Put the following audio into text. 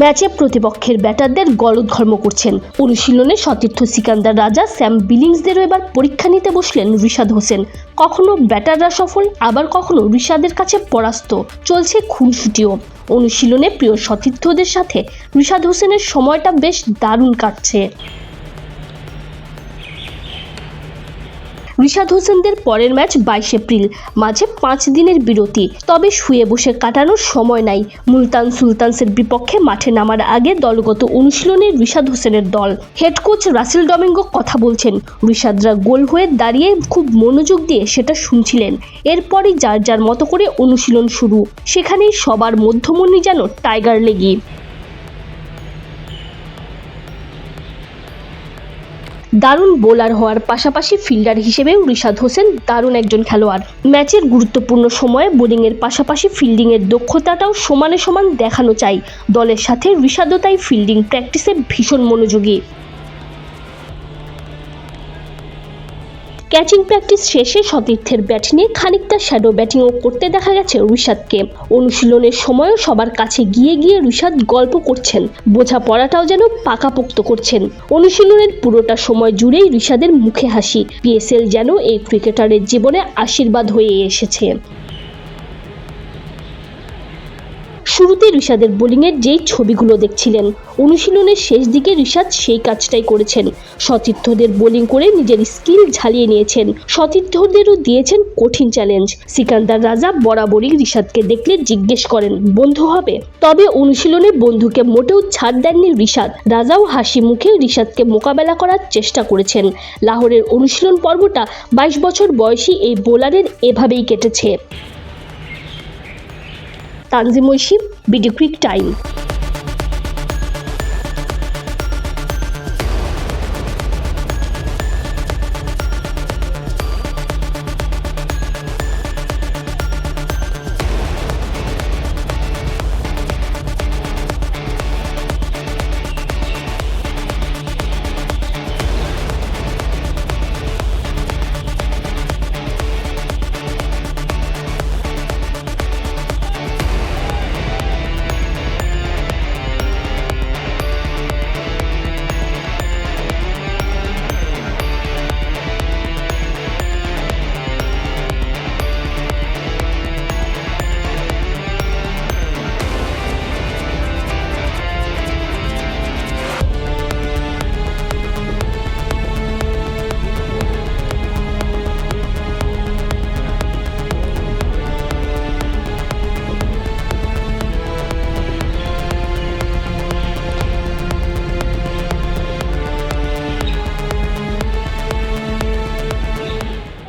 ম্যাচে প্রতিপক্ষের ব্যাটারদের গলদঘর্ম করছেন। অনুশীলনে সতীর্থ সিকান্দার রাজা স্যাম বিলিংসদেরও এবার পরীক্ষা নিতে বসলেন ঋষাদ হোসেন। কখনো ব্যাটাররা সফল, আবার কখনো ঋষাদের কাছে পরাস্ত। চলছে খুনসুটিও। অনুশীলনে প্রিয় সতীর্থদের সাথে ঋষাদ হোসেনের সময়টা বেশ দারুণ কাটছে। রিশাদ হোসেনদের পরের ম্যাচ বাইশ এপ্রিল। মাঝে পাঁচ দিনের বিরতি। তবে শুয়ে বসে কাটানোর সময় নাই। মুলতান সুলতানসের বিপক্ষে মাঠে নামার আগে দলগত অনুশীলনে রিশাদ হোসেনের দল। হেড কোচ রাসেল ডমিঙ্গো কথা বলছেন, রিশাদরা গোল হয়ে দাঁড়িয়ে খুব মনোযোগ দিয়ে সেটা শুনছিলেন। এরপরই যার যার মতো করে অনুশীলন শুরু। সেখানেই সবার মধ্যমণি যেন টাইগার লেগি। দারুণ বোলার হওয়ার পাশাপাশি ফিল্ডার হিসেবেও রিশাদ হোসেন দারুণ একজন খেলোয়াড়। ম্যাচের গুরুত্বপূর্ণ সময়ে বোলিংয়ের পাশাপাশি ফিল্ডিংয়ের দক্ষতাটাও সমানে সমান দেখানো চাই। দলের সাথে রিশাদও তাই ফিল্ডিং প্র্যাকটিসে ভীষণ মনোযোগী। ক্যাচিং প্র্যাকটিস শেষে সতীর্থের ব্যাট নিয়ে খানিকটা শ্যাডো ব্যাটিংও করতে দেখা গেছে রুশাদকে অনুশীলনের সময়ও সবার কাছে গিয়ে গিয়ে ঋষাদ গল্প করছেন। বোঝাপড়াটাও যেন পাকাপোক্ত করছেন। অনুশীলনের পুরোটা সময় জুড়েই ঋষাদের মুখে হাসি। পিএসএল যেন এই ক্রিকেটারের জীবনে আশীর্বাদ হয়ে এসেছে। শুরুতে ঋষাদের বোলিংয়ের যেই ছবিগুলো দেখছিলেন, অনুশীলনের শেষ দিকে ঋষাদ সেই কাজটাই করেছেন। সতীর্থদের বোলিং করে নিজের স্কিল ঝালিয়ে নিয়েছেন। সতীর্থদেরও দিয়েছেন কঠিন চ্যালেঞ্জ সিকান্দার রাজা বরাবরই ঋষাদকে দেখলে জিজ্ঞেস করেন, বন্ধু হবে? তবে অনুশীলনে বন্ধুকে মোটেও ছাড় দেননি ঋষাদ রাজাও হাসি মুখে ঋষাদকে মোকাবেলা করার চেষ্টা করেছেন। লাহোরের অনুশীলন পর্বটা বাইশ বছর বয়সী এই বোলারের এভাবেই কেটেছে। Tanzim Oishi BD cric time.